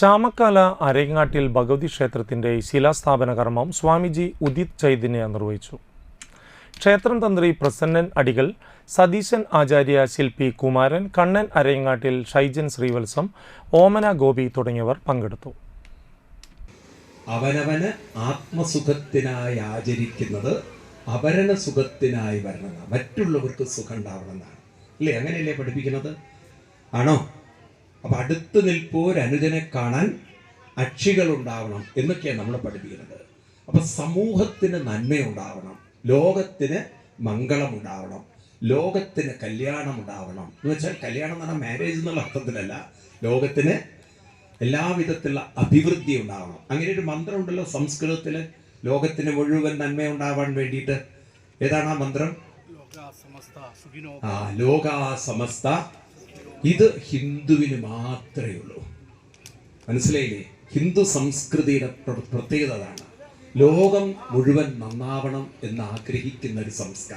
ചാമക്കാല അരയങ്ങാട്ടിൽ ഭഗവതി ക്ഷേത്രത്തിന്റെ ശിലാസ്ഥാപന കർമ്മം സ്വാമിജി ഉദിത് ചൈതന്യ നിർവഹിച്ചു. ക്ഷേത്രം തന്ത്രി പ്രസന്നൻ അടികൾ സതീശൻ ആചാര്യ ശില്പി കുമാരൻ കണ്ണൻ അരയങ്ങാട്ടിൽ ഷൈജൻ ശ്രീവത്സം ഓമന ഗോപി തുടങ്ങിയവർ പങ്കെടുത്തു. അവനവന് ആത്മസുഖത്തിനായി ആചരിക്കുന്നത് അവരന സുഖത്തിനായി വരണം മറ്റുള്ളവർക്ക് സുഖം ഉണ്ടാവണം എന്നാണ് അല്ലേ? അങ്ങനെയല്ലേ പഠിപ്പിക്കുന്നത്? ആണോ? അപ്പൊ അടുത്ത് നിൽപ്പോരനുജനെ കാണാൻ അക്ഷികൾ ഉണ്ടാവണം എന്നൊക്കെയാണ് നമ്മൾ പഠിപ്പിക്കുന്നത്. അപ്പൊ സമൂഹത്തിന് നന്മയുണ്ടാവണം ലോകത്തിന് മംഗളം ഉണ്ടാവണം ലോകത്തിന് കല്യാണം ഉണ്ടാവണം എന്ന് വെച്ചാൽ കല്യാണം എന്ന് പറഞ്ഞാൽ മാരേജ് എന്നുള്ള അർത്ഥത്തിലല്ല. ലോകത്തിന് എല്ലാവിധത്തിലുള്ള അഭിവൃദ്ധി ഉണ്ടാവണം. അങ്ങനെ ഒരു മന്ത്രം ഉണ്ടല്ലോ സംസ്കൃതത്തിൽ ലോകത്തിന് മുഴുവൻ നന്മ ഉണ്ടാവാൻ വേണ്ടിയിട്ട്. ഏതാണ് ആ മന്ത്രം? ആ ലോകാ സമസ്ത ഇത് ഹിന്ദുവിന് മാത്രമേ ഉള്ളൂ. മനസ്സിലായില്ലേ? ഹിന്ദു സംസ്കൃതിയുടെ പ്ര- പ്രത്യേകത അതാണ്. ലോകം മുഴുവൻ നന്നാവണം എന്ന് ആഗ്രഹിക്കുന്ന ഒരു സംസ്കാരം.